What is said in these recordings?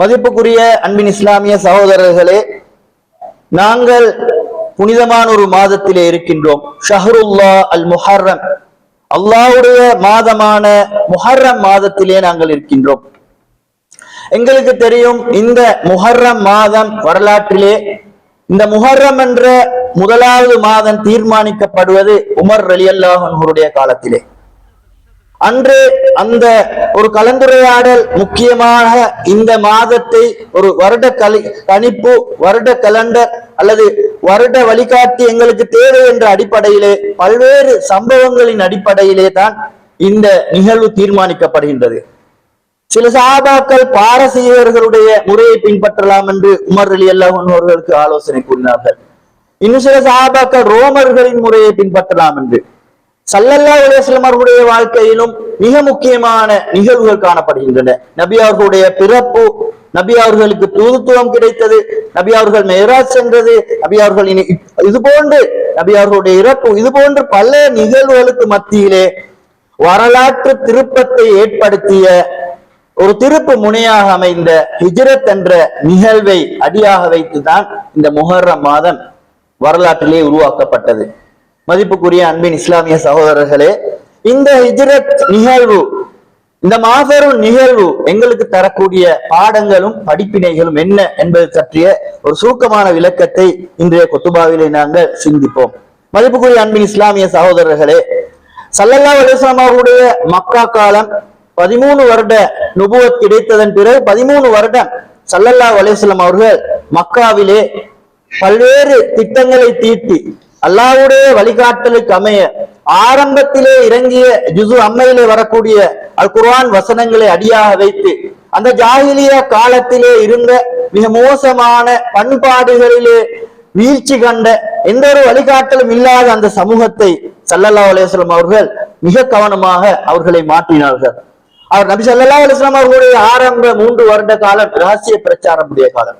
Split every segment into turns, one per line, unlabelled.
மதிப்புக்குரிய அன்பின் இஸ்லாமிய சகோதரர்களே நாங்கள் புனிதமான ஒரு மாதத்திலே இருக்கின்றோம். ஷஹருல்லா அல் முஹர்ரம் அல்லாவுடைய மாதமான முஹர்ரம் மாதத்திலே நாங்கள் இருக்கின்றோம். எங்களுக்கு தெரியும் இந்த முஹர்ரம் மாதம் வரலாற்றிலே இந்த முஹர்ரம் என்ற முதலாவது மாதம் தீர்மானிக்கப்படுவது உமர் அலி அல்லாஹனுடைய காலத்திலே. அன்று அந்த ஒரு கலந்துரையாடல் முக்கியமாக இந்த மாதத்தை ஒரு வருட கலி கணிப்பு வருட கலண்டர் அல்லது வருட வழிகாட்டி எங்களுக்கு தேவை என்ற அடிப்படையிலே பல்வேறு சம்பவங்களின் அடிப்படையிலே தான் இந்த நிகழ்வு தீர்மானிக்கப்படுகின்றது. சில சாபாக்கள் பாரசீகர்களுடைய முறையை பின்பற்றலாம் என்று உமர் அலி அல்லாஹ் அவர்களுக்கு ஆலோசனை கூறினார்கள். இன்னும் சில சாபாக்கள் ரோமர்களின் முறையை பின்பற்றலாம் என்று. சல்லல்லா அலுவலம் அவர்களுடைய வாழ்க்கையிலும் மிக முக்கியமான நிகழ்வுகள் காணப்படுகின்றன. நபி அவர்களுடைய பிறப்பு நபி அவர்களுக்கு தூதுத்துவம் கிடைத்தது நபி அவர்கள் மேராஜ் சென்றது நபி அவர்கள் இனி இது போன்று நபி அவர்களுடைய இறப்பு இது போன்று பல நிகழ்வுகளுக்கு மத்தியிலே வரலாற்று திருப்பத்தை ஏற்படுத்திய ஒரு திருப்பு முனையாக அமைந்த ஹிஜ்ரத் என்ற நிகழ்வை அடியாக வைத்துதான் இந்த முஹர்ரம் மாதம் வரலாற்றிலே உருவாக்கப்பட்டது. மதிப்புக்குரிய அன்பின் இஸ்லாமிய சகோதரர்களே இந்த ஹிஜ்ரத் நிகழ்வு இந்த மாபெரும் நிகழ்வு எங்களுக்கு தரக்கூடிய பாடங்களும் படிப்பினைகளும் என்ன என்பது பற்றிய ஒரு சுருக்கமான விளக்கத்தை இன்றைய கொத்துபாவிலே நாங்கள் சிந்திப்போம். மதிப்புக்குரிய அன்பின் இஸ்லாமிய சகோதரர்களே சல்லல்லா அலிஸ்லாம் அவருடைய மக்கா காலம் பதிமூணு வருட நுபுவத் கிடைத்ததன் பிறகு பதிமூணு வருடம் சல்லல்லா அலிஸ்லாம் அவர்கள் மக்காவிலே பல்வேறு திட்டங்களை தீட்டி அல்லாவுடைய வழிகாட்டலுக்கு அமைய ஆரம்பத்திலே இறங்கிய ஜுசு அம்மையிலே வரக்கூடிய அல் குர்வான் வசனங்களை அடியாக வைத்து அந்த ஜாகிலிய காலத்திலே இருந்த மிக மோசமான பண்பாடுகளிலே வீழ்ச்சி கண்ட எந்த ஒரு வழிகாட்டலும் இல்லாத அந்த சமூகத்தை சல்லல்லா அலிஸ்லாம் அவர்கள் மிக கவனமாக அவர்களை மாற்றினார்கள். அவர் நபி சல்லா அலிஸ்லாம் அவர்களுடைய ஆரம்ப மூன்று வருட காலம் ரகசிய பிரச்சாரமுடைய காலம்.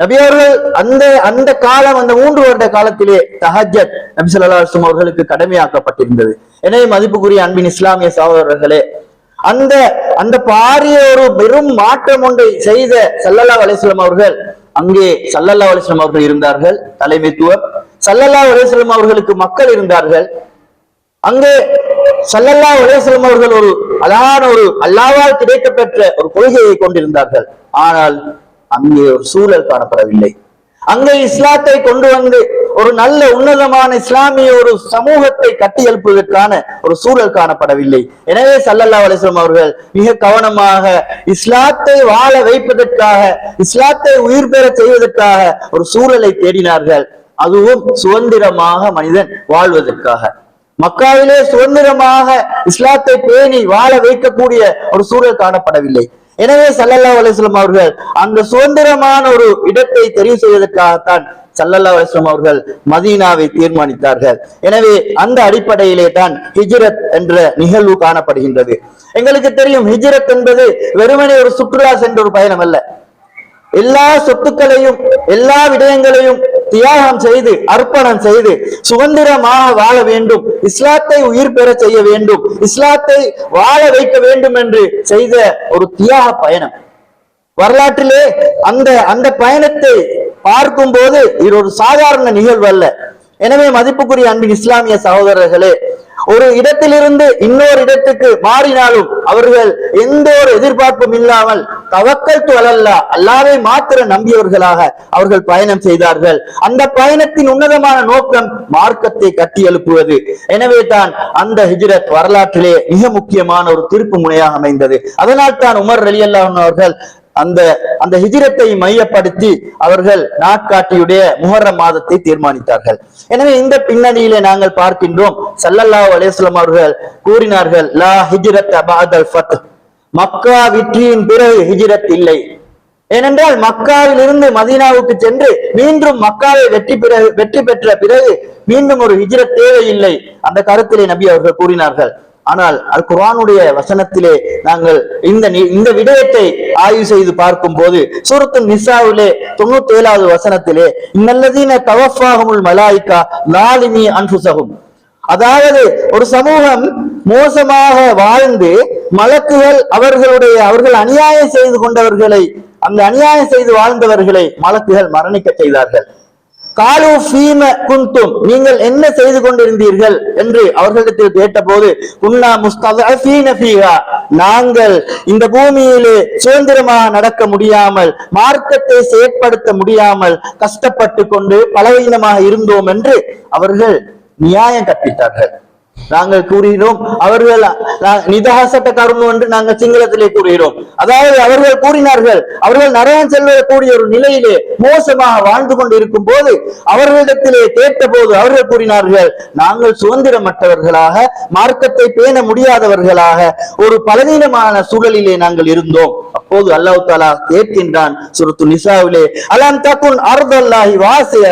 நபி அவர்கள் அந்த அந்த காலம் அந்த மூன்று வருட காலத்திலே தஹஜத் நபி சொல்லா அலுவலம் அவர்களுக்கு கடமையாக்கப்பட்டிருந்தது. எனவே மதிப்புக்குரிய அன்பின் இஸ்லாமிய சகோதரர்களே அந்த அந்த பாரிய ஒரு பெரும் மாற்றம் ஒன்றை செய்த சல்லல்லா அலிஸ்லாம் அவர்கள் அங்கே சல்லல்லா அலிஸ்லாம் அவர்கள் இருந்தார்கள் தலைமைத்துவம் சல்லல்லா அலிஸ்லாம் அவர்களுக்கு மக்கள் இருந்தார்கள். அங்கே சல்லல்லா அலிஸ்லாம் அவர்கள் ஒரு அழகான ஒரு அல்லாவால் கிடைக்கப்பெற்ற ஒரு கொள்கையை கொண்டிருந்தார்கள். ஆனால் அங்கே ஒரு சூழல் காணப்படவில்லை. அங்கே இஸ்லாத்தை கொண்டு வந்து ஒரு நல்ல உன்னதமான இஸ்லாமிய ஒரு சமூகத்தை கட்டி ஒரு சூழல் காணப்படவில்லை. எனவே சல்லல்லா அலிஸ்லாம் அவர்கள் மிக கவனமாக இஸ்லாத்தை வாழ வைப்பதற்காக இஸ்லாத்தை உயிர் பெற செய்வதற்காக ஒரு சூழலை தேடினார்கள். அதுவும் சுதந்திரமாக மனிதன் வாழ்வதற்காக. மக்காவிலே சுதந்திரமாக இஸ்லாத்தை பேணி வாழ வைக்கக்கூடிய ஒரு சூழல் காணப்படவில்லை. எனவே சல்லல்லா அலிஸ்லாம் அவர்கள் அந்த சுதந்திரமான ஒரு இடத்தை தெரிவு செய்வதற்காகத்தான் சல்லல்லா அலிஸ்லாம் அவர்கள் மதீனாவை தீர்மானித்தார்கள். எனவே அந்த அடிப்படையிலே தான் ஹிஜ்ரத் என்ற நிகழ்வு காணப்படுகின்றது. எங்களுக்கு தெரியும் ஹிஜ்ரத் என்பது வெறுமனே ஒரு சுற்றுலா சென்ற ஒரு பயணம் அல்ல. எல்லா சொத்துக்களையும் எல்லா விடயங்களையும் தியாகம் செய்து அர்ப்பணம் செய்து சுதந்திரமாக வாழ வேண்டும். இஸ்லாத்தை உயிர் பெற செய்ய வேண்டும். இஸ்லாத்தை வாழ வைக்க வேண்டும் என்று செய்த ஒரு தியாக பயணம். வரலாற்றிலே அந்த அந்த பயணத்தை பார்க்கும் போது இது ஒரு சாதாரண நிகழ்வு அல்ல. எனவே மதிப்புக்குரிய அன்பின் இஸ்லாமிய சகோதரர்களே ஒரு இடத்திலிருந்து இன்னொரு இடத்துக்கு மாறினாலும் அவர்கள் எந்த ஒரு எதிர்பார்ப்பும் இல்லாமல் தவக்கல் துவலல்லா அல்லாவை மாத்திர நம்பியவர்களாக அவர்கள் பயணம் செய்தார்கள். அந்த பயணத்தின் உன்னதமான நோக்கம் மார்க்கத்தை கட்டி எழுப்புவது. எனவே தான் அந்த ஹிஜ்ரத் வரலாற்றிலே மிக முக்கியமான ஒரு திருப்பு முனையாக அமைந்தது. அதனால் தான் உமர் அலி அவர்கள் அந்த அந்த ஹிஜிரத்தை மையப்படுத்தி அவர்கள் நாட்காட்டியுடைய முகர மாதத்தை தீர்மானித்தார்கள். எனவே இந்த பின்னணியிலே நாங்கள் பார்க்கின்றோம் சல்லல்லா அலிஸ்லாம் அவர்கள் கூறினார்கள் லா ஹிஜிரத் அபாதல் ஃபத். மக்கா வெற்றியின் பிறகு ஹிஜிரத் இல்லை. ஏனென்றால் மக்காவில் இருந்து மதீனாவுக்கு சென்று மீண்டும் மக்காவை வெற்றி பிறகு வெற்றி பெற்ற பிறகு மீண்டும் ஒரு ஹிஜ்ரத் தேவையில்லை. அந்த கருத்திலே நபி அவர்கள் கூறினார்கள். ஆனால் அல் குரானுடைய வசனத்திலே நாங்கள் இந்த இந்த விடயத்தை ஆய்வு செய்து பார்க்கும் போது சூரத்து நிசாவிலே தொண்ணூத்தி ஏழாவது வசனத்திலே நல்லதீன தவஃபாஹுமுல் மலாய்க்கா லாலிமி அன்புசகும் அதாவது ஒரு சமூகம் மோசமாக வாழ்ந்து மலக்குகள் அவர்களுடைய அவர்கள் அநியாயம் செய்து கொண்டவர்களை அந்த அநியாயம் செய்து வாழ்ந்தவர்களை மலக்குகள் மரணிக்க செய்தார்கள். காலு ஃபீம குந்தும் நீங்கள் என்ன செய்து கொண்டிருந்தீர்கள் என்று அவர்களிடத்தில் கேட்டபோது உன்னா முஸ்தீன ஃபீஹா. நாங்கள் இந்த பூமியிலே சுதந்திரமாக நடக்க முடியாமல் மார்க்கத்தை செயற்படுத்த முடியாமல் கஷ்டப்பட்டு கொண்டு பலவீனமாக இருந்தோம் என்று அவர்கள் நியாயம் கற்பித்தார்கள். நாங்கள் கூறுகிறோம் அவர்கள் நா- என்று நாங்கள் சிங்களத்திலே கூறுகிறோம் அதாவது அவர்கள் கூறினார்கள் அவர்கள் நரகம் செல்லக்கூடிய ஒரு நிலையிலே மோசமாக வாழ்ந்து கொண்டிருக்கும் போது அவர்களிடத்திலே கேட்டபோது அவர்கள் கூறினார்கள் நாங்கள் சுதந்திரமற்றவர்களாக மார்க்கத்தை பேண முடியாதவர்களாக ஒரு பலவீனமான சூழலிலே நாங்கள் இருந்தோம். அப்போது அல்லாஹ் தாலா கேட்கின்றான் சுரத்து நிசாவிலே அலாம் தக்குன் அர்தல்லாஹி வாசிய?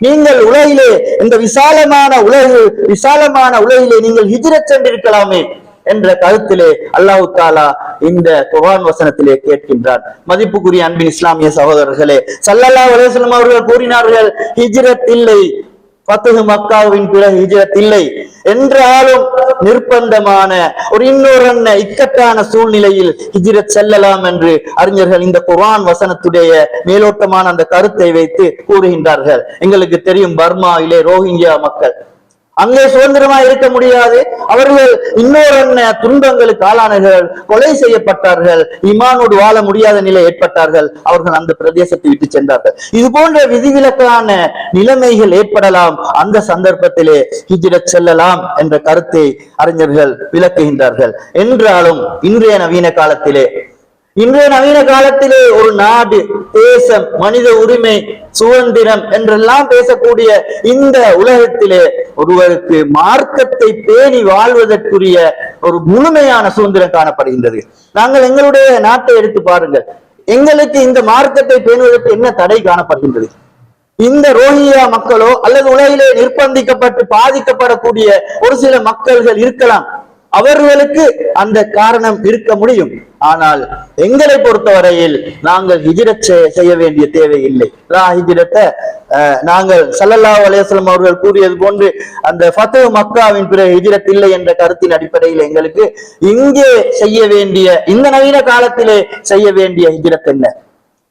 நீங்கள் உலகிலே இந்த விசாலமான உலகு விசாலமான உலகிலே நீங்கள் ஹிஜ்ரத் சென்றிருக்கலாமே என்ற கருத்திலே அல்லாஹு தாலா இந்த குரான் வசனத்திலே கேட்கின்றார். மதிப்புக்குரிய அன்பின் இஸ்லாமிய சகோதரர்களே சல்லல்லா அலைஹி அவர்கள் கூறினார்கள் ஹிஜ்ரத் இல்லை பத்து மக்காவின் பிறகு ஹிஜரத் இல்லை. என்றாலும் நிர்பந்தமான ஒரு இன்னொரு அன்ன இக்கட்டான சூழ்நிலையில் ஹிஜ்ரத் செல்லலாம் என்று அறிஞர்கள் இந்த குரான் வசனத்துடைய மேலோட்டமான அந்த கருத்தை வைத்து கூறுகின்றார்கள். எங்களுக்கு தெரியும் பர்மாவிலே ரோஹிங்கியா மக்கள். அங்கே சுதந்திரமா இருக்க முடியாது. அவர்கள் இன்னொரு அன்ன துன்பங்களுக்கு ஆளானார்கள் கொலை செய்யப்பட்டார்கள் இமானோடு வாழ முடியாத நிலை ஏற்பட்டார்கள். அவர்கள் அந்த பிரதேசத்தை விட்டு சென்றார்கள். இது போன்ற விதிவிலக்கான நிலைமைகள் ஏற்படலாம். அந்த சந்தர்ப்பத்திலே ஹிஜ்ரத் செல்லலாம் என்ற கருத்தை அறிஞர்கள் விளக்குகின்றார்கள். என்றாலும் இன்றைய நவீன காலத்திலே இன்றைய நவீன காலத்திலே ஒரு நாடு தேசம் மனித உரிமை சுதந்திரம் என்றெல்லாம் பேசக்கூடிய இந்த உலகத்திலே ஒருவருக்கு மார்க்கத்தை பேணி வாழ்வதற்குரிய ஒரு முழுமையான சுதந்திரம் காணப்படுகின்றது. நாங்கள் எங்களுடைய நாட்டை எடுத்து பாருங்கள். எங்களுக்கு இந்த மார்க்கத்தை பேணுவதற்கு என்ன தடை காணப்படுகின்றது? இந்த ரோஹியா மக்களோ அல்லது உலகிலே நிர்பந்திக்கப்பட்டு பாதிக்கப்படக்கூடிய ஒரு சில மக்கள்கள் இருக்கலாம். அவர்களுக்கு அந்த காரணம் இருக்க முடியும். ஆனால் எங்களை பொறுத்தவரையில் நாங்கள் ஹிஜ்ரத் செய்ய வேண்டிய தேவை இல்லை நாங்கள் சல்லல்லா அலையம் அவர்கள் கூறியது போன்று அந்த ஃபத்து மக்காவின் பிறகு ஹிஜிரத் இல்லை என்ற கருத்தின் அடிப்படையில் எங்களுக்கு இங்கே செய்ய வேண்டிய இந்த நவீன காலத்திலே செய்ய வேண்டிய ஹிஜிரத் என்ன?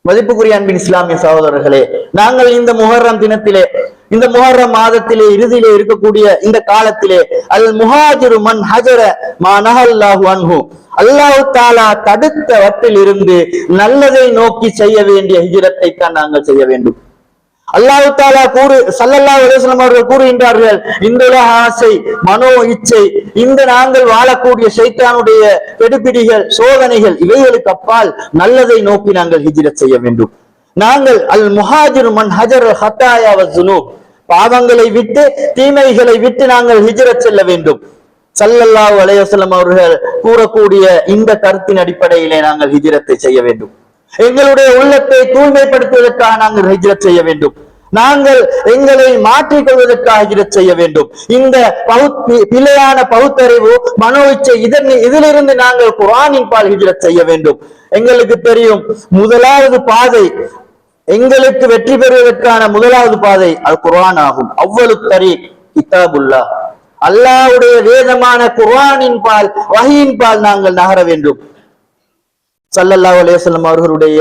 மதிப்புக்குரிய அன்பின் இஸ்லாமிய சகோதரர்களே நாங்கள் இந்த முஹர்ரம் தினத்திலே இந்த முஹர்ரம் மாதத்திலே இறுதியிலே இருக்கக்கூடிய இந்த காலத்திலே அல் முஹாஜிரு மன் ஹஜர மா நஹல்லாஹு அன்ஹு. தாலா தடுத்த வட்டில் இருந்து நல்லதை நோக்கி செய்ய வேண்டிய ஹிஜ்ரத்தை தான் நாங்கள் செய்ய வேண்டும். அல்லாஹு தாலா கூறு சல்லல்லா அலைஹி அவர்கள் கூறுகின்றார்கள் இந்த உலக ஆசை மனோ இச்சை இந்த நாங்கள் வாழக்கூடிய சைத்தானுடைய பெடுபிடிகள் சோதனைகள் இவைகளுக்கு அப்பால் நல்லதை நோக்கி நாங்கள் ஹிஜிரத் செய்ய வேண்டும். நாங்கள் அல் முஹாஜிர் மன் ஹஜர் ஹத்தாயா வசுனு பாவங்களை விட்டு தீமைகளை விட்டு நாங்கள் ஹிஜரத் செல்ல வேண்டும். சல்லல்லா அலையவசலம் அவர்கள் கூறக்கூடிய இந்த கருத்தின் அடிப்படையிலே நாங்கள் ஹிஜரத்தை செய்ய வேண்டும். எங்களுடைய உள்ளத்தை தூய்மைப்படுத்துவதற்காக நாங்கள் ஹிஜரத் செய்ய வேண்டும். நாங்கள் எங்களை மாற்றிக் கொள்வதற்காக ஹிஜரத் செய்ய வேண்டும். இந்த பிழையான பகுத்தறிவு மனோ இச்சை இதன் இதிலிருந்து நாங்கள் குரானின் பால் ஹிஜரத் செய்ய வேண்டும். எங்களுக்கு தெரியும் முதலாவது பாதை எங்களுக்கு வெற்றி பெறுவதற்கான முதலாவது பாதை அது குர்ஆன் ஆகும். அவ்வளவு தரி கிதாபுல்லா அல்லாவுடைய வேதமான குர்ஆனின் பால் வகையின் பால் நாங்கள் நகர வேண்டும். சல்லல்லா அலேசல்லம் அவர்களுடைய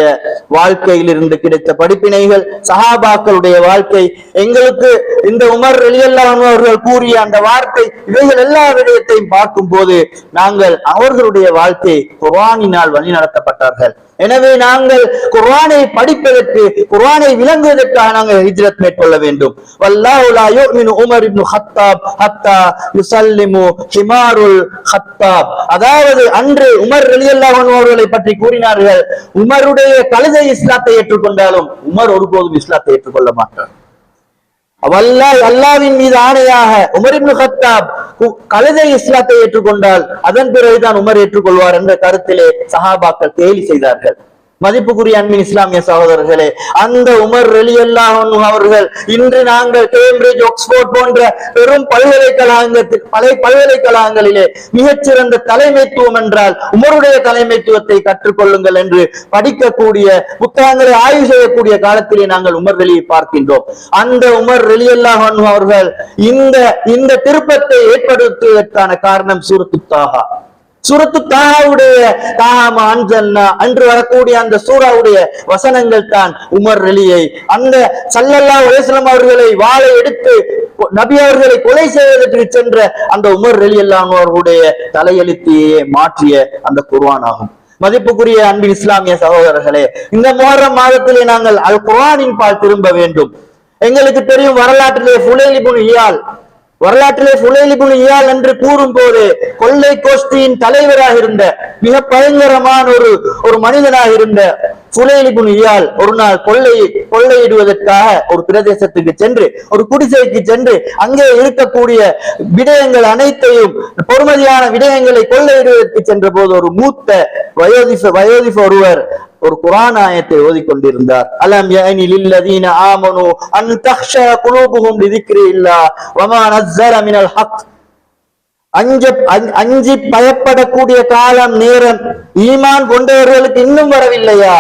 வாழ்க்கையில் இருந்து கிடைத்த படிப்பினைகள் சஹாபாக்களுடைய வாழ்க்கை எங்களுக்கு இந்த உமர் ரலியல்லாஹு அவர்கள் கூறிய அந்த வார்த்தை இவைகள் எல்லா விடயத்தையும் பார்க்கும் போது நாங்கள் அவர்களுடைய வாழ்க்கை குர்வானினால் வழி நடத்தப்பட்டார்கள். எனவே நாங்கள் குர்வானை படிப்பதற்கு குர்வானை விளங்குவதற்காக நாங்கள் ஹிஜ்ரத் மேற்கொள்ள வேண்டும். வல்லாஹு உமர் இப்னு ஹத்தாப் ஹத்தா யுசல்லிமு ஹிமாருல் ஹத்தாப். அதாவது அன்று உமர் ரலியல்லாஹு அவர்களை பற்றி கூறினார்கள். உமருடைய கழுதை இஸ்லாத்தை ஏற்றுக்கொண்டாலும் உமர் ஒருபோதும் இஸ்லாத்தை ஏற்றுக்கொள்ள மாட்டார். வல்லாஹ் அல்லாவின் மீது ஆணையாக உமர் இப்னு கழுதை இஸ்லாத்தை ஏற்றுக்கொண்டால் அதன் பிறகுதான் உமர் ஏற்றுக்கொள்வார் என்ற கருத்திலே சஹாபாக்கள் கேலி செய்தார்கள். மதிப்புக்குரிய அன்பின் இஸ்லாமிய சகோதரர்களே அந்த உமர் ரலியல்லாஹு அவர்கள் இன்று நாங்கள் கேம்பிரிட்ஜ் ஆக்ஸ்போர்ட் போன்ற பெரும் பல்கலைக்கழகத்தில் பழைய பல்கலைக்கழகங்களிலே மிகச்சிறந்த தலைமைத்துவம் என்றால் உமருடைய தலைமைத்துவத்தை கற்றுக்கொள்ளுங்கள் என்று படிக்கக்கூடிய புத்தகங்களை ஆய்வு செய்யக்கூடிய காலத்திலே நாங்கள் உமர் ரலியை பார்க்கின்றோம். அந்த உமர் ரலியல்லாஹு அவர்கள் இந்த இந்த திருப்பத்தை ஏற்படுத்துவதற்கான காரணம் சூரத்துத்தாகா சூரத்து தாவுடைய தாமா அன்று வரக்கூடிய அந்த சூறாவுடைய வசனங்கள் தான் உமர் அலியை அந்த சல்லல்லா அலிஸ்லாம் அவர்களை வாழை எடுத்து நபி அவர்களை கொலை செய்வதற்கு சென்ற அந்த உமர் அலி அல்லாம் அவர்களுடைய தலையெழுத்தையே மாற்றிய அந்த குர்வான் ஆகும். மதிப்புக்குரிய அன்பின் இஸ்லாமிய சகோதரர்களே இந்த மோரம் மாதத்திலே நாங்கள் அல் குர்ஆனின் பால் திரும்ப வேண்டும். எங்களுக்கு தெரியும் வரலாற்றிலே புலேலி புனியால் வரலாற்றிலே ஃபுலேலிபுன் இயால் என்று கூறும் போது கொள்ளை கோஷ்டியின் தலைவராக இருந்த மிக பயங்கரமான ஒரு ஒரு மனிதனாக இருந்த ஃபுலேலிபுன் இயால் ஒரு நாள் கொள்ளை கொள்ளையிடுவதற்காக ஒரு பிரதேசத்துக்கு சென்று ஒரு குடிசைக்கு சென்று அங்கே இருக்கக்கூடிய விடயங்கள் அனைத்தையும் பொறுமதியான விடயங்களை கொள்ளையிடுவதற்கு சென்ற போது ஒரு மூத்த வயோதிப வயோதிப ஒருவர் ஒரு குரான் ஆயத்தை ஓதிக்கொண்டிருந்தார். அலம் யானி லில்லதீன ஆமனு அன் தக்ஷா குலூபுஹும் லிதிக்ரில்லா வமா நஸ்ஸல மினல் ஹக் அஞ்ச அஞ்- அஞ்சி பயப்படக்கூடிய காலம் நேரம் ஈமான் கொண்டவர்களுக்கு இன்னும் வரவில்லையா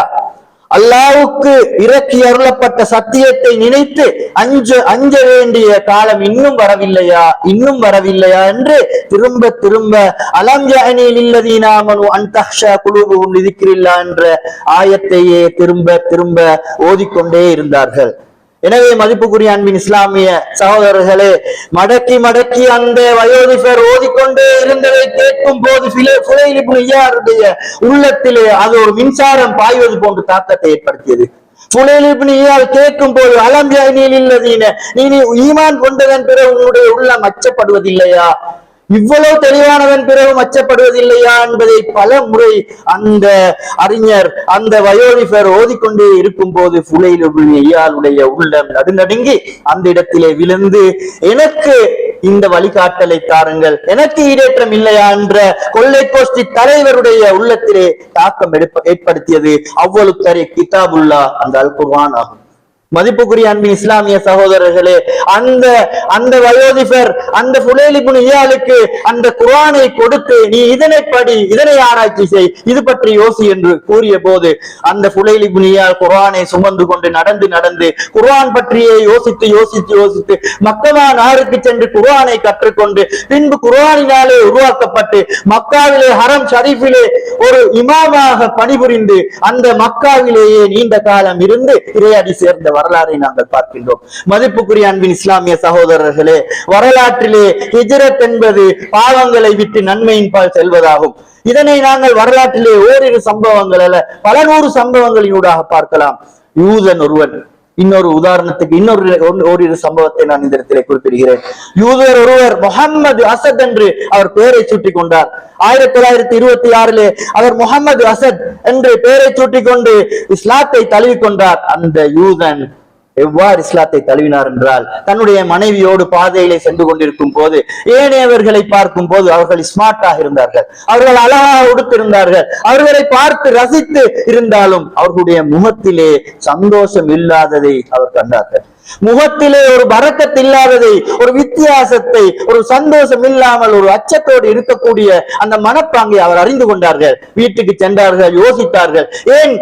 அல்லாவுக்கு இறக்கி அருளப்பட்ட சத்தியத்தை நினைத்து அஞ்ச அஞ்ச வேண்டிய காலம் இன்னும் வரவில்லையா? இன்னும் வரவில்லையா என்று திரும்ப திரும்ப அலம் யஅனில் இல்லதீனாமனு அன் தக்ஷா குலூபுஹும் என்ற ஆயத்தையே திரும்ப திரும்ப ஓதிக்கொண்டே இருந்தார்கள். எனவே மதிப்புக்குரிய அன்பின் இஸ்லாமிய சகோதரர்களே மடக்கி மடக்கி அந்த வயோதிபர் ஓதிக்கொண்டே இருந்ததை கேட்கும் போது ஐயாருடைய உள்ளத்திலே அது ஒரு மின்சாரம் பாய்வது போன்று தாக்கத்தை ஏற்படுத்தியது. புலேலிபினியால் கேட்கும் போது அலம்பியானில் இல்லதீன நீ நீ ஈமான் கொண்டதன் பிறகு உன்னுடைய உள்ளம் அச்சப்படுவதில்லையா? இவ்வளவு தெளிவானவன் பிறகு அச்சப்படுவதில்லையா என்பதை பல முறை அந்த அறிஞர் அந்த வயோதிபர் ஓதிக்கொண்டே இருக்கும் போது ஐயாளுடைய உள்ளம் நடுநடுங்கி அந்த இடத்திலே விழுந்து எனக்கு இந்த வழிகாட்டலை தாருங்கள் எனக்கு ஈடேற்றம் இல்லையா? என்ற கொள்ளை கோஷ்டி தலைவருடைய உள்ளத்திலே தாக்கம் எடுப்ப- ஏற்படுத்தியது. அவ்வளவு தரை கிதாபுல்லா அந்த அல் ஆகும். மதிப்புக்குரிய அன்பின் இஸ்லாமிய சகோதரர்களே அந்த அந்த வயோதிபர் அந்த புலேலிபுன் இயாளுக்கு அந்த குரானை கொடுத்து நீ இதனை படி இதனை ஆராய்ச்சி செய். இது பற்றி யோசி என்று கூறிய போது அந்த புலேலிபுன் இயால் குரானை சுமந்து கொண்டு நடந்து நடந்து குரான் பற்றியே யோசித்து யோசித்து யோசித்து மக்கமா நாருக்கு சென்று குரானை கற்றுக்கொண்டு பின்பு குரானினாலே உருவாக்கப்பட்டு மக்காவிலே ஹரம் ஷரீஃபிலே ஒரு இமாமாக பணிபுரிந்து அந்த மக்காவிலேயே நீண்ட காலம் இருந்து இறையடி சேர்ந்தவர். வரலாறை நாங்கள் பார்க்கின்றோம். மதிப்புக்குரிய அன்பின் இஸ்லாமிய சகோதரர்களே வரலாற்றிலே ஹிஜரத் என்பது பாவங்களை விட்டு நன்மையின் பால் செல்வதாகும். இதனை நாங்கள் வரலாற்றிலே ஓரிரு சம்பவங்கள் அல்ல பல நூறு சம்பவங்களினூடாக பார்க்கலாம். யூதன் ஒருவன் இன்னொரு உதாரணத்துக்கு இன்னொரு ஒன்று- ஓரிரு சம்பவத்தை நான் இந்த இடத்திலே குறிப்பிடுகிறேன். யூதர் ஒருவர் முகம்மது அசத் என்று அவர் பெயரை சூட்டிக் கொண்டார் ஆயிரத்தி தொள்ளாயிரத்தி இருபத்தி ஆறிலே அவர் முகமது அசத் என்று பெயரை சூட்டிக் கொண்டு இஸ்லாத்தை தழுவிக்கொண்டார். அந்த யூதன் எவ்வாறு இஸ்லாத்தை தழுவினார் என்றால் தன்னுடைய மனைவியோடு பாதையிலே சென்று கொண்டிருக்கும் போது ஏனையவர்களை பார்க்கும் போது அவர்கள் ஸ்மார்ட்டாக இருந்தார்கள். அவர்கள் அழகாக உடுத்திருந்தார்கள். அவர்களை பார்த்து ரசித்து இருந்தாலும் அவர்களுடைய முகத்திலே சந்தோஷம் இல்லாததை அவர் கண்டார்கள். முகத்திலே ஒரு பறக்கத் இல்லாததை ஒரு வித்தியாசத்தை ஒரு சந்தோஷம் இல்லாமல் ஒரு அச்சத்தோடு இருக்கக்கூடிய அந்த மனப்பாங்கை அவர் அறிந்து கொண்டார்கள். வீட்டுக்கு சென்றார்கள் யோசித்தார்கள். ஏன்?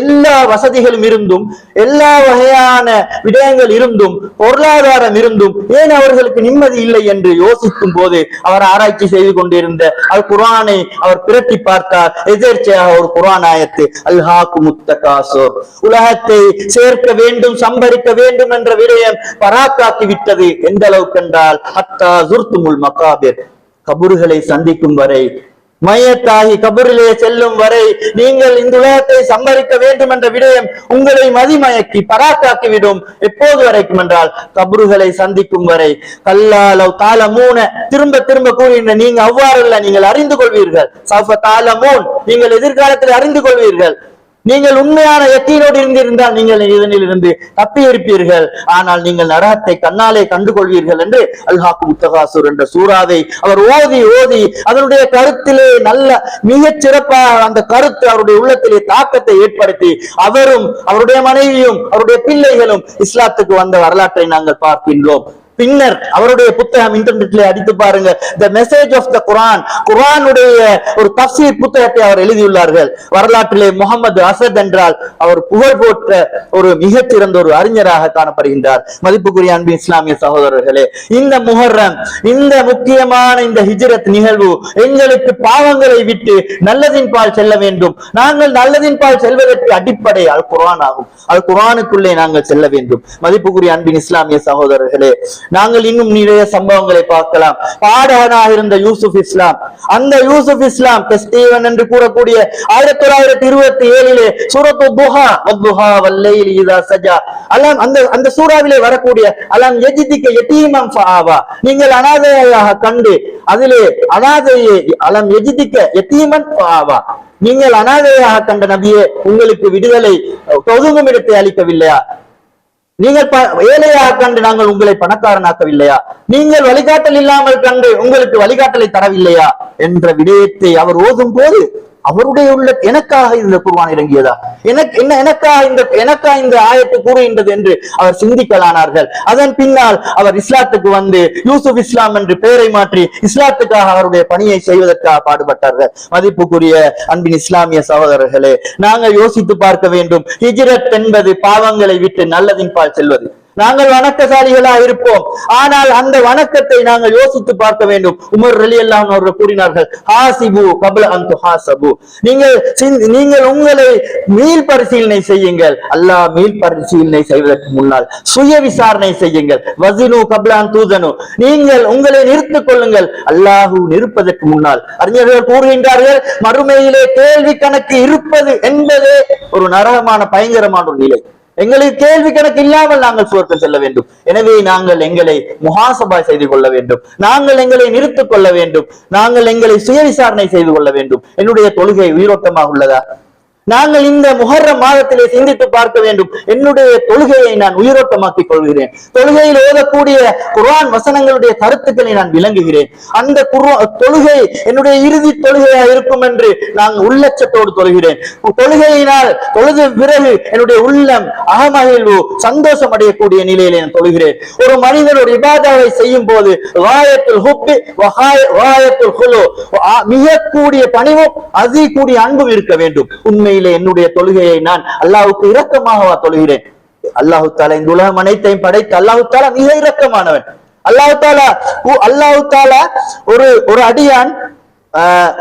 எல்லா வசதிகளும் இருந்தும் எல்லா வகையான விடயங்கள் இருந்தும் பொருளாதாரம் இருந்தும் ஏன் அவர்களுக்கு நிம்மதி இல்லை என்று யோசிக்கும் போது அவர் ஆராய்ச்சி செய்து கொண்டிருந்த அல் குரானை அவர் பிரட்டி பார்த்தார். எதிர்ச்சியாக ஒரு குரான் ஆயத்து அல்ஹாக்கு முத்த காசோர் உலகத்தை சேர்க்க வேண்டும் சம்பரிக்க வேண்டும் என்ற என்ற விடயம் பராக்காக்கி விட்டது எந்த அளவுக்கு என்றால் அத்தா ஜுர்துமுல் மகாபிர். கபூர்களை சந்திக்கும் வரை மையத்தாகி கபூரிலே செல்லும் வரை நீங்கள் இந்த உலகத்தை சம்பரிக்க வேண்டும் என்ற விடயம் உங்களை மதிமயக்கி பராக்காக்கி விடும் எப்போது வரைக்கும் என்றால் கபூர்களை சந்திக்கும் வரை. கல்லாலவ் தாளமூன திரும்ப திரும்ப கூறின நீங்க அவ்வாறல்ல நீங்கள் அறிந்து கொள்வீர்கள். சஃப தாளமூன் நீங்கள் எதிர்காலத்தில் அறிந்து கொள்வீர்கள். நீங்கள் உண்மையான யக்கீனோடு இருந்திருந்தால் நீங்கள் இதனில் இருந்து தப்பி இருப்பீர்கள் ஆனால் நீங்கள் நரகத்தை கண்ணாலே கண்டுகொள்வீர்கள் என்று அல்ஹாக்கு முத்தகாசூர் என்ற சூறாவை அவர் ஓதி ஓதி அதனுடைய கருத்திலே நல்ல மிகச் சிறப்பாக அந்த கருத்து அவருடைய உள்ளத்திலே தாக்கத்தை ஏற்படுத்தி அவரும் அவருடைய மனைவியும் அவருடைய பிள்ளைகளும் இஸ்லாத்துக்கு வந்த வரலாற்றை நாங்கள் பார்க்கின்றோம். பின்னர் அவருடைய புத்தகம் இன்டர்நெட்ல அடித்து பாருங்க. த மெசேஜ் ஆஃப் த குரான் குரானுடைய ஒரு தப்சீர் புத்தகத்தை அவர் எழுதியுள்ளார்கள். வரலாற்றிலே முகமது அசத் என்றால் அவர் புகழ் போற்ற ஒரு மிகச்சிறந்த ஒரு அறிஞராக காணப்படுகின்றார். மதிப்புக்குரிய அன்பின் இஸ்லாமிய சகோதரர்களே இந்த முஹர்ரம் இந்த முக்கியமான இந்த ஹிஜ்ரத் நிகழ்வு எங்களுக்கு பாவங்களை விட்டு நல்லதின் பால் செல்ல வேண்டும். நாங்கள் நல்லதின் பால் செல்வதற்கு அடிப்படை அல் குரான் ஆகும். அல் குரானுக்குள்ளே நாங்கள் செல்ல வேண்டும். மதிப்புக்குரிய அன்பின் இஸ்லாமிய சகோதரர்களே நாங்கள் இன்னும் நிறைய சம்பவங்களை பார்க்கலாம். பாடகனாக இருந்த யூசுப் இஸ்லாம். அந்த யூசுப் இஸ்லாம் என்று கூறக்கூடிய ஆயிரத்தி தொள்ளாயிரத்தி இருபத்தி ஏழிலே சூரத்து துஹா வத்துஹா வல்லையில் இதா சஜா. அலாம் அந்த அந்த சூறாவிலே வரக்கூடிய அலாம் எஜிதிக்க யதீமம் ஃபஆவா. நீங்கள் அனாதையாக கண்டு அதிலே அனாதையை அலம் எஜிதிக்க எத்தீமன் ஃபஆவா. நீங்கள் அனாதையாக கண்ட நபியே உங்களுக்கு விடுதலை தொகுங்கும் இடத்தை அளிக்கவில்லையா? நீங்கள் ப- ஏழையாக கண்டு நாங்கள் உங்களை பணக்காரனாக்கவில்லையா? நீங்கள் வழிகாட்டல் இல்லாமல் கண்டு உங்களுக்கு வழிகாட்டலை தரவில்லையா? என்ற விடயத்தை அவர் ஓதும் போது அவருடைய உள்ள எனக்காக இந்த குர்வான் இறங்கியதா? எனக்கு என்ன எனக்கா இந்த எனக்கா இந்த ஆயத்து கூறுகின்றது என்று அவர் சிந்திக்கலானார்கள். அதன் பின்னால் அவர் இஸ்லாத்துக்கு வந்து யூசுப் இஸ்லாம் என்று பெயரை மாற்றி இஸ்லாத்துக்காக அவருடைய பணியை செய்வதற்காக பாடுபட்டார்கள். மதிப்புக்குரிய அன்பின் இஸ்லாமிய சகோதரர்களே நாங்கள் யோசித்து பார்க்க வேண்டும். ஹிஜ்ரத் என்பது பாவங்களை விட்டு நல்லதின் பால் செல்வது. நாங்கள் வணக்கசாலிகளா இருப்போம். ஆனால் அந்த வணக்கத்தை நாங்கள் யோசித்து பார்க்க வேண்டும். உமர் ரலி அல்லாஹ் அவர்கள் கூறினார்கள் ஹாசிபு கபல அந்த ஹாசபு நீங்கள் நீங்கள் உங்களை மீள் பரிசீலனை செய்யுங்கள். அல்லாஹ் மீள் பரிசீலனை செய்வதற்கு முன்னால் சுய விசாரணை செய்யுங்கள். வசினு கபலான் தூதனு நீங்கள் உங்களை நிறுத்திக் கொள்ளுங்கள். அல்லாஹு நிற்பதற்கு முன்னால் அறிஞர்கள் கூறுகின்றார்கள் மறுமையிலே கேள்வி கணக்கு இருப்பது என்பதே ஒரு நரகமான பயங்கரமான ஒரு நிலை. எங்களுக்கு கேள்வி கணக்கு இல்லாமல் நாங்கள் சுவர்க்கம் செல்ல வேண்டும். எனவே நாங்கள் எங்களை முகாசபா செய்து கொள்ள வேண்டும். நாங்கள் எங்களை நிறுத்திக் கொள்ள வேண்டும். நாங்கள் எங்களை சுய விசாரணை செய்து கொள்ள வேண்டும். என்னுடைய தொழுகை உயிரோட்டமாக உள்ளதா? நாங்கள் இந்த முஹர்ரம் மாதத்திலே சிந்தித்து பார்க்க வேண்டும். என்னுடைய தொழுகையை நான் உயிரோட்டமாக்கிக் கொள்கிறேன். தொழுகையில் ஓதக்கூடிய குர்ஆன் வசனங்களுடைய கருத்துக்களை நான் விளங்குகிறேன். அந்த தொழுகை என்னுடைய இறுதி தொழுகையா இருக்கும் என்று நான் உள்ளச்சத்தோடு தொழுகிறேன். தொழுகையினால் தொழுத பிறகு என்னுடைய உள்ளம் அகமகிழ்வு சந்தோஷம் அடையக்கூடிய நிலையிலே நான் தொழுகிறேன். ஒரு மனிதன் ஒரு இபாதாவை செய்யும் போது வாயத்தில் ஹுப்பி வஹாய- வாயத்துல் ஹுலு. மிக கூடிய பணிவும் அதி கூடிய அன்பும் இருக்க வேண்டும். உண்மை உண்மையிலே என்னுடைய தொழுகையை நான் அல்லாவுக்கு இரக்கமாகவா தொழுகிறேன். அல்லாஹு தாலா இந்த உலகம் அனைத்தையும் படைத்து அல்லாஹு தாலா மிக இரக்கமானவன். அல்லாஹு தாலா அல்லாஹு தாலா ஒரு ஒரு அடியான்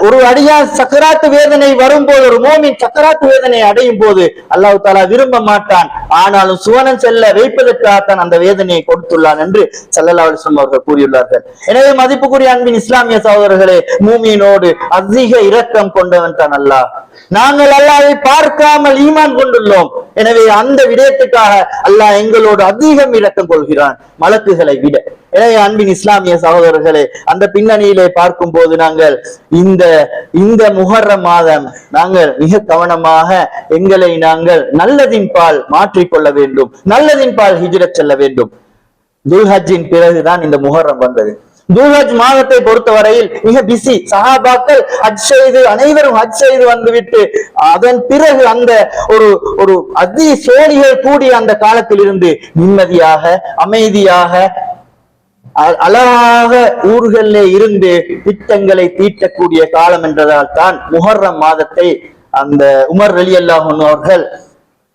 ஒரு அடியா சக்கராத்து வேதனை வரும்போது ஒரு மோமின் சக்கராத்து வேதனை அடையும் போது அல்லாஹ் தாலா விரும்ப மாட்டான். ஆனாலும் சுவனம் செல்ல வைப்பதற்காகத்தான் அந்த வேதனையை கொடுத்துள்ளான் என்று சல்லல்லா அலிஸ்லம் அவர்கள் கூறியுள்ளார்கள். எனவே மதிப்புக்குரிய அன்பின் இஸ்லாமிய சகோதரர்களே மூமியினோடு அதிக இரக்கம் கொண்டவன் தான் அல்லாஹ். நாங்கள் அல்லாவை பார்க்காமல் ஈமான் கொண்டுள்ளோம். எனவே அந்த விடயத்துக்காக அல்லாஹ் எங்களோடு அதிகம் இரக்கம் கொள்கிறான் மலக்குகளை விட. எனவே அன்பின் இஸ்லாமிய சகோதரர்களே அந்த பின்னணியிலே பார்க்கும் போது நாங்கள் இந்த இந்த முஹர்ர மாதம் நாங்கள் மிக கவனமாக எங்களை நாங்கள் நல்லதின் பால் மாற்றிக்கொள்ள வேண்டும். நல்லதின் பால் ஹிஜ்ரத் செல்ல வேண்டும். துல்ஹஜின் பிறகுதான் இந்த முகரம் வந்தது. துல்ஹஜ் மாதத்தை பொறுத்தவரையில் மிக பிஸி சஹாபாக்கள் ஹஜ் செய்து அனைவரும் ஹஜ் செய்து வந்துவிட்டு அதன் பிறகு அந்த ஒரு ஒரு அதி சோழிகள் கூடிய அந்த காலத்தில் இருந்து நிம்மதியாக அமைதியாக அழகாக ஊர்களிலே இருந்து திட்டங்களை தீட்டக்கூடிய காலம் என்றதால் தான் முஹர்ரம் மாதத்தை அந்த உமர் அலி அல்லாஹன் அவர்கள்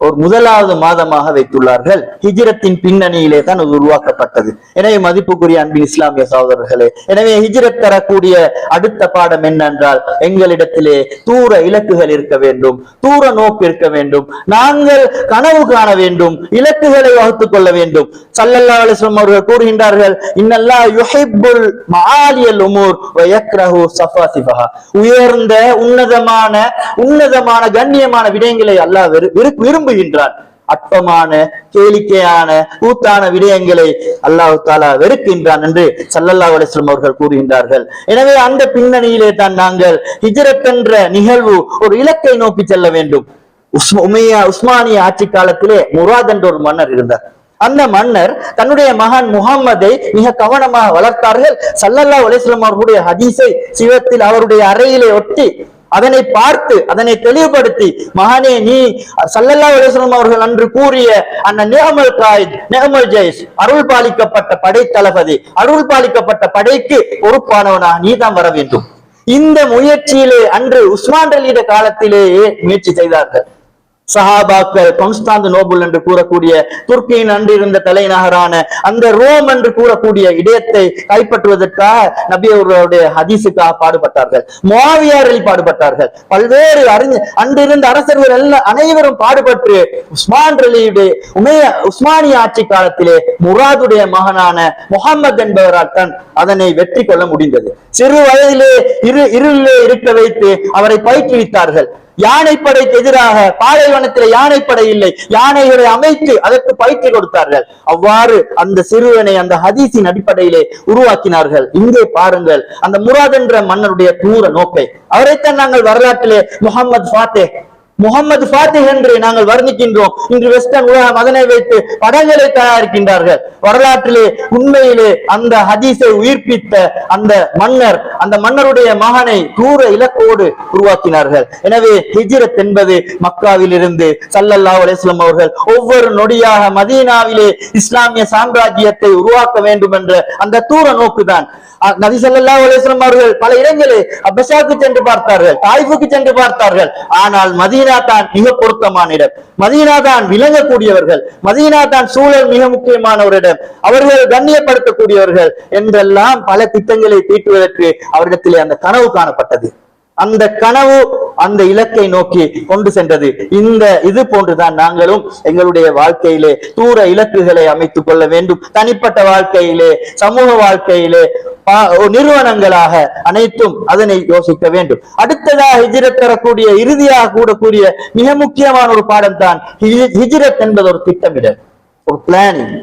ஒரு முதலாவது மாதமாக வைத்துள்ளார்கள். ஹிஜ்ரத்தின் பின்னணியிலே தான் அது உருவாக்கப்பட்டது. எனவே மதிப்புக்குரிய அன்பின் இஸ்லாமிய சகோதரர்களே எனவே ஹிஜ்ரத் தரக்கூடிய அடுத்த பாடம் என்னென்றால் எங்களிடத்திலே தூர இலக்குகள் இருக்க வேண்டும் தூர நோக்கு இருக்க வேண்டும் நாங்கள் கனவு காண வேண்டும் இலக்குகளை வகுத்துக் கொள்ள வேண்டும். சல்லல்லா அலிஸ்லாம் அவர்கள் கூறுகின்றார்கள் இன்னல்லா யுஹிபுல் மாலியல் உமூர் யக்ரஹு சஃபாசிஃபஹா. உயர்ந்த உன்னதமான உன்னதமான கண்ணியமான விடயங்களை அல்லாஹ் விரும்ப விரும்புகின்றான். அற்பமான கேளிக்கையான கூத்தான விடயங்களை அல்லாஹு தாலா வெறுக்கின்றான் என்று சல்லல்லா அலிஸ்லம் அவர்கள் கூறுகின்றார்கள். எனவே அந்த பின்னணியிலே தான் நாங்கள் ஹிஜரத் என்ற நிகழ்வு ஒரு இலக்கை நோக்கி செல்ல வேண்டும். உஸ்ம- உமையா உஸ்மானிய ஆட்சி காலத்திலே முராத் என்ற ஒரு மன்னர் இருந்தார். அந்த மன்னர் தன்னுடைய மகன் முகம்மதை மிக கவனமாக வளர்த்தார்கள். சல்லல்லா அலிஸ்லாம் அவர்களுடைய ஹதீஸை சிவத்தில் அவருடைய அறையிலே ஒட்டி அதனை பார்த்து அதனை தெளிவுபடுத்தி மகனே நீ சல்லல்லா அலிஸ்லாம் அவர்கள் அன்று கூறிய அந்த நிகமல் காயித் நிகமல் ஜெய்ஸ் அருள் பாலிக்கப்பட்ட படை தளபதி அருள் பாலிக்கப்பட்ட படைக்கு பொறுப்பானவனாக நீதான் வர வேண்டும். இந்த முயற்சியிலே அன்று உஸ்மான் அலியிட காலத்திலேயே முயற்சி செய்தார்கள். சஹாபாக்கள் கான்ஸ்டாந்து நோபுல் என்று கூறக்கூடிய துர்க்கியின் அன்று இருந்த தலைநகரான அந்த ரோம் என்று கூறக்கூடிய இடத்தை கைப்பற்றுவதற்காக நபி அவர்களுடைய ஹதீஸுக்காக பாடுபட்டார்கள். மாவியாரில் பாடுபட்டார்கள். பல்வேறு அறிஞ அன்றிருந்த அரசர்கள் எல்லாம் அனைவரும் பாடுபட்டு உஸ்மான் அலியுடைய உமைய உஸ்மானிய ஆட்சி காலத்திலே முராதுடைய மகனான முகமது என்பவரால் தான் அதனை வெற்றி கொள்ள முடிந்தது. சிறு வயதிலே இரு இருளிலே இருக்க வைத்து அவரை பயிற்றுவித்தார்கள். யானைப்படைக்கு எதிராக பாலைவனத்தில் யானைப்படை இல்லை. யானைகளை அமைத்து அதற்கு பயிற்சி கொடுத்தார்கள். அவ்வாறு அந்த சிறுவனை அந்த ஹதீஸின் அடிப்படையிலே உருவாக்கினார்கள். இங்கே பாருங்கள் அந்த முராத் என்ற மன்னருடைய தூர நோக்கை. அவரைத்தான் நாங்கள் வரலாற்றிலே முகமது ஃபாத்தே முகமது ஃபாத்திஹ் என்று நாங்கள் வர்ணிக்கின்றோம். இன்று வெஸ்டர்ன் உலகம் அதனை வைத்து படங்களை தயாரிக்கின்றார்கள். வரலாற்றிலே உண்மையிலே அந்த ஹதீஸை உயிர்ப்பித்த அந்த மன்னர் அந்த மன்னருடைய மகனை தூர இலக்கோடு உருவாக்கினார்கள். எனவே ஹிஜ்ரத் என்பது மக்காவில் இருந்து சல்லல்லா அலிஸ்லாம் அவர்கள் ஒவ்வொரு நொடியாக மதீனாவிலே இஸ்லாமிய சாம்ராஜ்யத்தை உருவாக்க வேண்டும் என்ற அந்த தூர நோக்குதான். நதி நபி ஸல்லல்லாஹு அவர்கள் பல இடங்களில் அபஷாக்கு சென்று பார்த்தார்கள் தாய்ஃபுக்கு சென்று பார்த்தார்கள். ஆனால் மதீனா தான் மிக பொருத்தமான இடம் மதீனா தான் விளங்கக்கூடியவர்கள். மதீனா தான் சூழல் மிக முக்கியமான ஒரு இடம் அவர்கள் கண்ணியப்படுத்தக்கூடியவர்கள் என்றெல்லாம் பல திட்டங்களை தீட்டுவதற்கு அவரிடத்திலே அந்த கனவு காணப்பட்டது. அந்த கனவு அந்த இலக்கை நோக்கி கொண்டு சென்றது. இந்த இது போன்றுதான் நாங்களும் எங்களுடைய வாழ்க்கையிலே தூர இலக்குகளை அமைத்துக் கொள்ள வேண்டும். தனிப்பட்ட வாழ்க்கையிலே சமூக வாழ்க்கையிலே நிறுவனங்களாக அனைத்தும் அதனை யோசிக்க வேண்டும். அடுத்ததாக ஹிஜிரத் தரக்கூடிய இறுதியாக கூடக்கூடிய மிக முக்கியமான ஒரு பாடம் தான் ஹிஜிரத் என்பது ஒரு திட்டமிடல் ஒரு பிளானிங்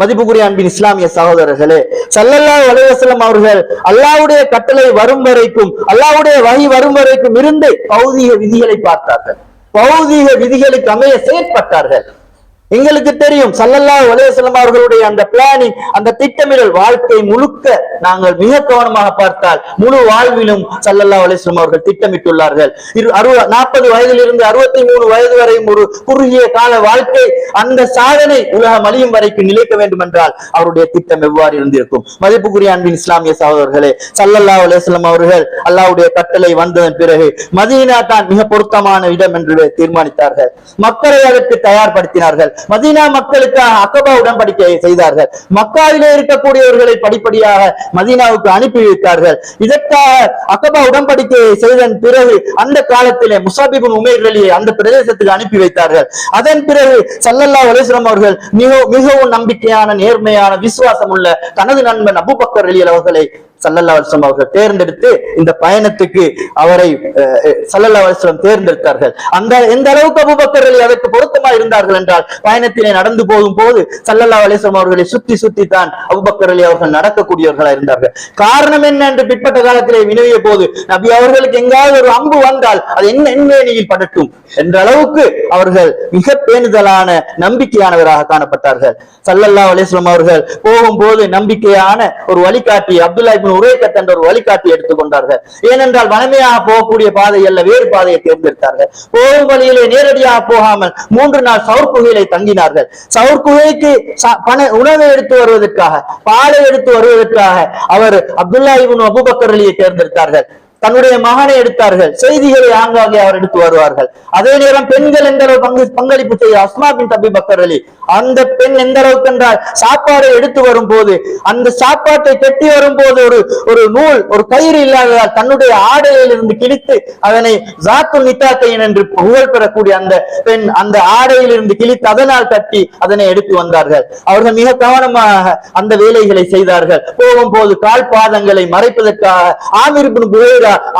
மதிப்புக்குரிய அன்பின் இஸ்லாமிய சகோதரர்களே சல்லல்லா அலைஹி அவர்கள் அல்லாஹ்வுடைய கட்டளை வரும் வரைக்கும் அல்லாஹ்வுடைய வகை வரும் வரைக்கும் இருந்து பௌதீக விதிகளை பார்த்தார்கள். பௌதீக விதிகளுக்கு அமைய செயற்பட்டார்கள். எங்களுக்கு தெரியும் சல்லல்லா அலைஹி அவர்களுடைய அந்த பிளானிங் அந்த திட்டமிடல் வாழ்க்கை முழுக்க நாங்கள் மிக கவனமாக பார்த்தால் முழு வாழ்விலும் சல்லல்லா உலகம் அவர்கள் திட்டமிட்டுள்ளார்கள். இரு அறுப நாற்பது வயதிலிருந்து அறுபத்தி மூணு வயது வரையும் ஒரு குறுகிய கால வாழ்க்கை அந்த சாதனை உலகம் அழியும் வரைக்கும் நிலைக்க வேண்டும் என்றால் அவருடைய திட்டம் எவ்வாறு இருந்திருக்கும்? மதிப்புக்குரிய அன்பின் இஸ்லாமிய சகோதரர்களே சல்லல்லா உலகம் அவர்கள் அல்லாவுடைய கட்டளை வந்ததன் பிறகு மதீனா தான் மிக பொருத்தமான இடம் என்று தீர்மானித்தார்கள். மக்களை அதற்கு தயார்படுத்தினார்கள். மதீனா மக்களுக்காக அக்கபா உடன்படிக்கை செய்தார்கள். மக்காவிலே இருக்கக்கூடியவர்களை படிப்படியாக மதீனாவுக்கு அனுப்பி வைத்தார்கள். இதற்காக அக்கபா உடன்படிக்கையை செய்தன் பிறகு அந்த காலத்திலே முசாபிபின் உமேர் அலியை அந்த பிரதேசத்துக்கு அனுப்பி வைத்தார்கள். அதன் பிறகு சல்லல்லா அலைஹி அவர்கள் மிக மிகவும் நம்பிக்கையான நேர்மையான விசுவாசம் உள்ள தனது நண்பன் அபுபக்கர் அலி அவர்களை சல்லல்லா அலிஸ்லாம் அவர்கள் தேர்ந்தெடுத்து இந்த பயணத்துக்கு அவரை சல்லல்லா அலிஸ்லாம் தேர்ந்தெடுத்தார்கள். அந்த எந்த அளவுக்கு அபூபக்கர் அலி அதற்கு பொருத்தமா இருந்தார்கள் என்றால் பயணத்திலே நடந்து போகும் போது சல்லல்லா அலிஸ்லாம் அவர்களை சுத்தி சுத்தி தான் அபுபக்கர் அலி அவர்கள் நடக்கக்கூடியவர்களா இருந்தார்கள். காரணம் என்ன என்று பிற்பட்ட காலத்திலே வினவிய போது நபி அவர்களுக்கு எங்காவது ஒரு அம்பு வந்தால் அது என்ன எண்மேனியில் படட்டும் என்ற அளவுக்கு அவர்கள் மிக பேணுதலான நம்பிக்கையானவராக காணப்பட்டார்கள். சல்லல்லா அலைஹி அவர்கள் போகும்போது நம்பிக்கையான ஒரு வழிகாட்டி அப்துல்லா இப்னு உரைக்கத் என்ற ஒரு வழிகாட்டி எடுத்துக்கொண்டார்கள் ஏனென்றால் வனமையாக போகக்கூடிய பாதை அல்ல வேறு பாதையை தேர்ந்தெடுத்தார்கள். போகும் வழியிலே நேரடியாக போகாமல் மூன்று நாள் சவுர் தங்கினார்கள். சவுர் குகைக்கு பண உணவை எடுத்து வருவதற்காக பாலை எடுத்து வருவதற்காக அவர் அப்துல்லா இவன் அபூபக்கர் அலியை தேர்ந்தெடுத்தார்கள். தன்னுடைய மகனை எடுத்தார்கள். செய்திகளை ஆங்காங்கே அவர் எடுத்து வருவார்கள். அதே நேரம் பெண்கள் எந்த அளவு பங்கு பங்களிப்பு செய்ய அஸ்மா பின் தபி பக்கர் அலி அந்த பெண் எந்த அளவுக்கு என்றால் சாப்பாடை எடுத்து வரும்போது அந்த சாப்பாட்டை கட்டி வரும்போது ஒரு ஒரு நூல் ஒரு கயிறு இல்லாததால் தன்னுடைய ஆடையில் இருந்து கிழித்து அதனை ஜாத்து நித்தாத்தையன் என்று புகழ் பெறக்கூடிய அந்த பெண் அந்த ஆடையில் இருந்து கிழித்து அதனால் கட்டி அதனை எடுத்து வந்தார்கள். அவர்கள் மிக கவனமாக அந்த வேலைகளை செய்தார்கள். போகும்போது கால் பாதங்களை மறைப்பதற்காக ஆமிர் இப்னு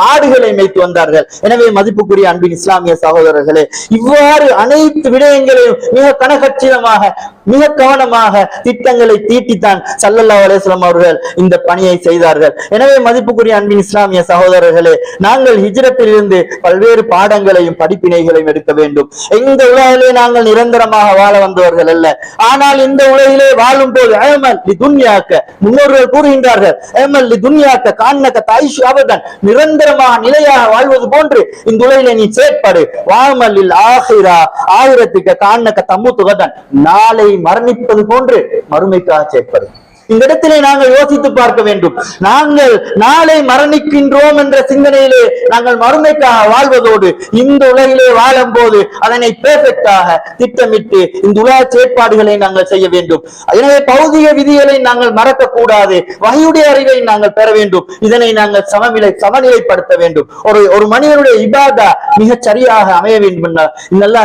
ஆடுகளை மேய்த்து வந்தார்கள். எனவே மதிப்புக்குரிய அன்பின் இஸ்லாமிய சகோதரர்களே இவ்வாறு அனைத்து விடயங்களையும் மிக கனகச்சிதமாக மிக கவனமாக திட்டங்களை தீட்டித்தான் சல்லல்லா அலேஸ்லாம் அவர்கள் இந்த பணியை செய்தார்கள். எனவே மதிப்புக்குரிய அன்பின் இஸ்லாமிய சகோதரர்களே நாங்கள் ஹிஜ்ரத்தில் இருந்து பல்வேறு பாடங்களையும் படிப்பினைகளையும் எடுக்க வேண்டும். இந்த உலகிலே நாங்கள் நிரந்தரமாக வாழ வந்தவர்கள் அல்ல. ஆனால் இந்த உலகிலே வாழும் போது அயமல் முன்னோர்கள் கூறுகின்றார்கள் அயமல் துன்யாக்க கான்னக்க தாயிஷு அவதன் நிரந்தரமாக நிலையாக வாழ்வது போன்று இந்த உலகிலே நீ செயற்படு. வாழ்மல்லில் ஆஹிரா ஆயிரத்துக்கு கான்னக்க தம்பு துகதன். நாளை மரணிப்பது போன்று மறுமைக்காக செயற்படு. இந்த இடத்திலே நாங்கள் யோசித்து பார்க்க வேண்டும். நாங்கள் நாளை மரணிக்கின்றோம் என்ற சிந்தனையிலே நாங்கள் மறுமைக்காக வாழ்வதோடு இந்த உலகிலே வாழும் போது அதனை பெர்ஃபெக்டாக திட்டமிட்டு இந்த உலக செயற்பாடுகளை நாங்கள் செய்ய வேண்டும். எனவே பௌதிக விதிகளை நாங்கள் மறக்க கூடாது வகையுடைய அறிவை நாங்கள் பெற வேண்டும். இதனை நாங்கள் சமநிலை சமநிலைப்படுத்த வேண்டும். ஒரு ஒரு மனிதனுடைய இபாதா மிகச் சரியாக அமைய வேண்டும் என்றால் இன்னல்லா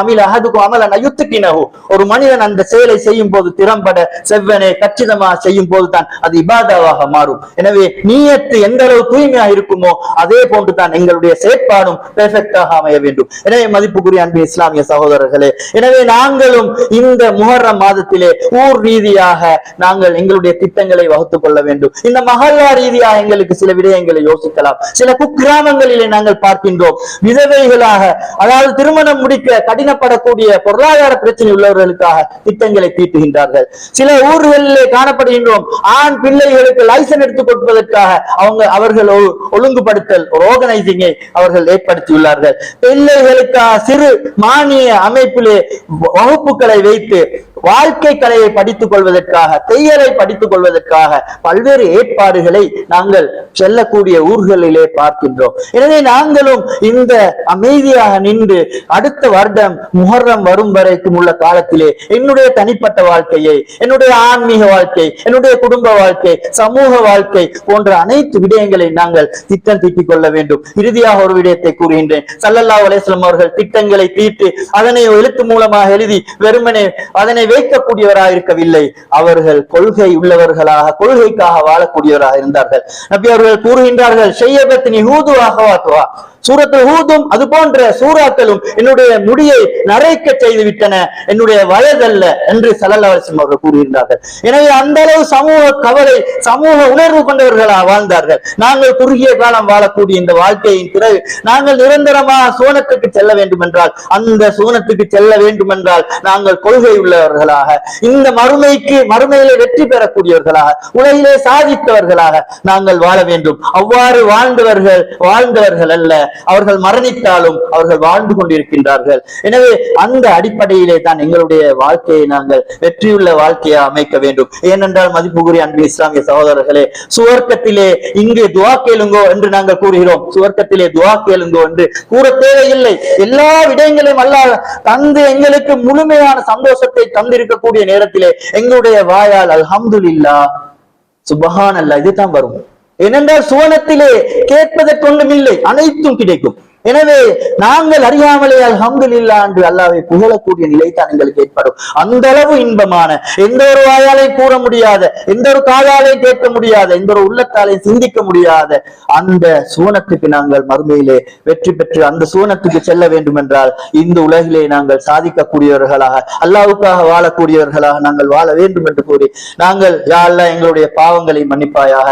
அமில அஹதுக்கு அமலன் அயுத்துக்கினஹு. ஒரு மனிதன் அந்த செயலை செய்யும் போது திறம்பட செவ்வனே கச்சிதமா செய்யும் போதுதான் அது இபாதாவாக மாறும். எனவே நீயத்து எந்த அளவு தூய்மையா இருக்குமோ அதே போன்று தான் எங்களுடைய செயற்பாடும் பெர்ஃபெக்டாக அமைய வேண்டும். எனவே மதிப்புக்குரிய அன்பு இஸ்லாமிய சகோதரர்களே எனவே நாங்களும் இந்த முஹர்ரம் மாதத்திலே ஊர் ரீதியாக நாங்கள் எங்களுடைய திட்டங்களை வகுத்துக் கொள்ள வேண்டும். இந்த மகல்லா ரீதியாக எங்களுக்கு சில விடயங்களை யோசிக்கலாம். சில குக்கிராமங்களிலே நாங்கள் பார்க்கின்றோம். விதவைகளாக அதாவது திருமணம் முடிக்க கடினப்படக்கூடிய பொருளாதார பிரச்சனை உள்ளவர்களுக்காக திட்டங்களை தீட்டுகின்றார்கள். சில ஊர்களிலே காணப்படுகின்றோம். ஆண் பிள்ளைகளுக்கு லைசன் எடுத்துக் கொடுப்பதற்காக அவங்க அவர்கள் ஒழுங்குபடுத்தல் ஒரு ஆர்கனைசிங்கை அவர்கள் ஏற்படுத்தியுள்ளார்கள். பிள்ளைகளுக்காக சிறு மானிய அமைப்பிலே வகுப்புகளை வைத்து வாழ்க்கை கலையை படித்துக் கொள்வதற்காக தையலை படித்துக் கொள்வதற்காக பல்வேறு ஏற்பாடுகளை நாங்கள் செல்லக்கூடிய ஊர்களிலே பார்க்கின்றோம். எனவே நாங்களும் இந்த அமைதியாக நின்று அடுத்த வருடம் முகர்றம் வரும் வரைக்கும் உள்ள காலத்திலே என்னுடைய தனிப்பட்ட வாழ்க்கையை என்னுடைய ஆன்மீக வாழ்க்கை என்னுடைய குடும்ப வாழ்க்கை சமூக வாழ்க்கை போன்ற அனைத்து விடயங்களை நாங்கள் திட்டம் தீட்டிக் கொள்ள வேண்டும். இறுதியாக ஒரு விடயத்தை கூறுகின்றேன். சல்லல்லா அலேஸ்லம் அவர்கள் திட்டங்களை தீட்டு அதனை எழுத்து மூலமாக எழுதி வெறுமனே அதனை வைக்கக்கூடியவராக இருக்கவில்லை. அவர்கள் கொள்கை உள்ளவர்களாக கொள்கைக்காக வாழக்கூடியவராக இருந்தார்கள். நபி அவர்கள் கூறுகின்றார்கள் செய்யபத்தினி ஹூது வாத்துவா சூரத்தில் ஹூதும் அது போன்ற சூறாக்களும் என்னுடைய முடியை நரைக்க செய்து விட்டன என்னுடைய வயதல்ல என்று சல்லல்லாஹு அவர்கள் கூறுகின்றார்கள் எனவே அந்த அளவு சமூக கவலை சமூக உணர்வு கொண்டவர்களா வாழ்ந்தார்கள். நாங்கள் குறுகிய காலம் வாழக்கூடிய இந்த வாழ்க்கையின் பிறகு நாங்கள் நிரந்தரமாக சோனத்துக்கு செல்ல வேண்டும் என்றால் அந்த சோனத்துக்கு செல்ல வேண்டும் என்றால் நாங்கள் கொள்கை உள்ளவர்களாக இந்த மறுமைக்கு மறுமையிலே வெற்றி பெறக்கூடியவர்களாக உலகிலே சாதித்தவர்களாக நாங்கள் வாழ வேண்டும். அவ்வாறு வாழ்ந்தவர்கள் வாழ்ந்தவர்கள் அல்ல. அவர்கள் மரணித்தாலும் அவர்கள் வாழ்ந்து கொண்டிருக்கின்றார்கள். எனவே அந்த அடிப்படையிலே தான் எங்களுடைய வாழ்க்கையை நாங்கள் வெற்றியுள்ள வாழ்க்கையை அமைக்க வேண்டும். ஏனென்றால் மதிப்புக்குரிய அன்பு இஸ்லாமிய சகோதரர்களே சுவர்க்கத்திலே இங்கே துவா கேளுங்கோ என்று நாங்கள் கூறுகிறோம். சுவர்க்கத்திலே துவா கேளுங்கோ என்று கூற தேவையில்லை. எல்லா விடயங்களையும் அல்ல தந்து எங்களுக்கு முழுமையான சந்தோஷத்தை தந்திருக்கக்கூடிய நேரத்திலே எங்களுடைய வாயால் அல்ஹம்துல்லா சுபஹான் அல்லா இதுதான் வரும். ஏனென்றால் சுவனத்திலே கேட்பதற்கு ஒன்றும் இல்லை அனைத்தும் கிடைக்கும். எனவே நாங்கள் அறியாமலே அல்ஹம்துலில்லா என்று அல்லாவை புகழக்கூடிய நிலை தான் எங்களுக்கு ஏற்படும். அந்த அளவு இன்பமான எந்த ஒரு வாயாலே கூற முடியாத எந்த ஒரு காதாலை கேட்க முடியாத எந்த ஒரு உள்ளத்தாலை சிந்திக்க முடியாத அந்த சுவனத்துக்கு நாங்கள் மறுமையிலே வெற்றி பெற்று அந்த சுவனத்துக்கு செல்ல வேண்டும் என்றால் இந்த உலகிலே நாங்கள் சாதிக்கக்கூடியவர்களாக அல்லாவுக்காக வாழக்கூடியவர்களாக நாங்கள் வாழ வேண்டும் என்று கூறி நாங்கள் யா அல்லாஹ் எங்களுடைய பாவங்களை மன்னிப்பாயாக.